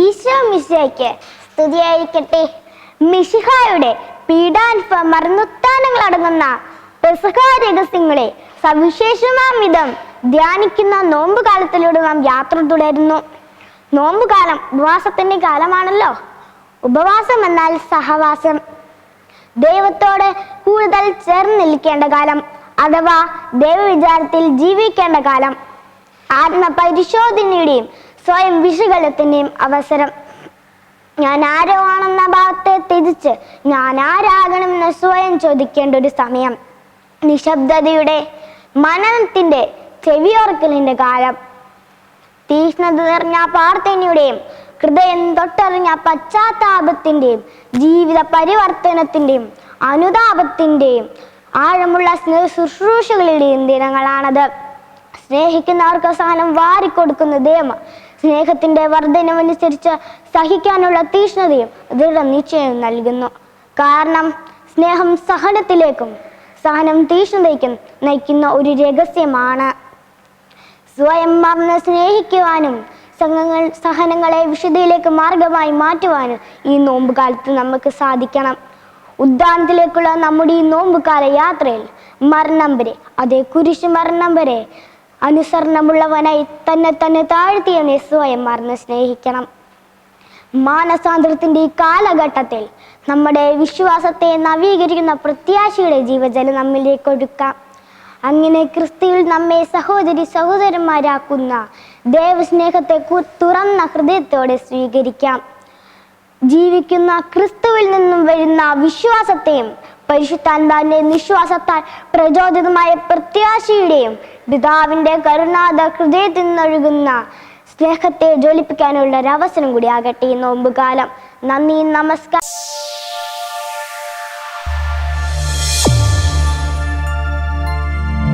ഈശോ മിശയ്ക്ക് സ്തുതിയായിരിക്കട്ടെ. മിശിഹായുടെ പീഡാൻഫ മരണുത്ഥാനങ്ങൾ അടങ്ങുന്ന പെസഹ രഹസ്യങ്ങളെ സവിശേഷമാം വിധം ധ്യാനിക്കുന്ന നോമ്പുകാലത്തിലൂടെ നാം യാത്ര തുടരുന്നു. നോമ്പുകാലം ഉപവാസത്തിന്റെ കാലമാണല്ലോ. ഉപവാസം എന്നാൽ സഹവാസം. ദൈവത്തോട് കൂടുതൽ ചേർന്ന് നിൽക്കേണ്ട കാലം അഥവാ ദൈവവിചാരത്തിൽ ജീവിക്കേണ്ട കാലം. ആത്മപരിശോധനയുടെയും സ്വയം വിഷുകലത്തിന്റെയും അവസരം. ഞാൻ ആരോ ആണെന്ന ഭാവത്തെ തിരിച്ച് ഞാൻ ആരാകണമെന്ന് സ്വയം ചോദിക്കേണ്ട ഒരു സമയം. നിശബ്ദതയുടെ മനനത്തിന്റെ ചെവിയോർക്കലിന്റെ കാലം. തീഷ്ണത നിറഞ്ഞ പ്രാർത്ഥനയുടെയും ഹൃദയം തൊട്ടറിഞ്ഞ പശ്ചാത്താപത്തിന്റെയും ജീവിത പരിവർത്തനത്തിന്റെയും അനുതാപത്തിന്റെയും ആഴമുള്ള സ്നേഹ ശുശ്രൂഷകളുടെയും ദിനങ്ങളാണത്. സ്നേഹിക്കുന്നവർക്ക് സാധനം വാരിക്കൊടുക്കുന്ന ദൈവം സ്നേഹത്തിന്റെ വർധനമനുസരിച്ച് സഹിക്കാനുള്ള തീഷ്ണതയും ദൃഢനിശ്ചയവും നൽകുന്നു. കാരണം സ്നേഹം സഹനത്തിലേക്കും സഹനം തീഷ്ണതയ്ക്കും നയിക്കുന്ന ഒരു രഹസ്യമാണ്. സ്വയം മറന്ന് സ്നേഹിക്കുവാനും സംഘങ്ങൾ സഹനങ്ങളെ വിശുദ്ധിയിലേക്ക് മാർഗമായി മാറ്റുവാനും ഈ നോമ്പ് കാലത്ത് നമുക്ക് സാധിക്കണം. ഉദ്യാനത്തിലേക്കുള്ള നമ്മുടെ ഈ നോമ്പുകാല യാത്രയിൽ മരണം വരെ അതേ കുരിശ് മരണം വരെ അനുസരണമുള്ളവനായി തന്നെ തന്നെ താഴ്ത്തിയ സ്വയം മറന്ന് സ്നേഹിക്കണം. മാനസാന്തരത്തിന്റെ ഈ കാലഘട്ടത്തിൽ നമ്മുടെ വിശ്വാസത്തെ നവീകരിക്കുന്ന പ്രത്യാശയുടെ ജീവജലം നമ്മിലേക്ക് ഒഴുക്കാം. അങ്ങനെ ക്രിസ്തുവിൽ നമ്മെ സഹോദരി സഹോദരന്മാരാക്കുന്ന ദേവസ്നേഹത്തെ തുറന്ന ഹൃദയത്തോടെ സ്വീകരിക്കാം. ജീവിക്കുന്ന ക്രിസ്തുവിൽ നിന്നും വരുന്ന വിശ്വാസത്തെയും പരിശുദ്ധാത്മാവിന്റെ നിശ്വാസത്താൽ പ്രചോദിതമായ പ്രത്യാശയുടെയും പിതാവിന്റെ കരുണാത ഹൃദയത്തിൽ നിന്നൊഴുകുന്ന സ്നേഹത്തെ ജ്വലിപ്പിക്കാനുള്ള ഒരവസരം കൂടി ആകട്ടെ നോമ്പുകാലം. നന്ദി നമസ്കാരം.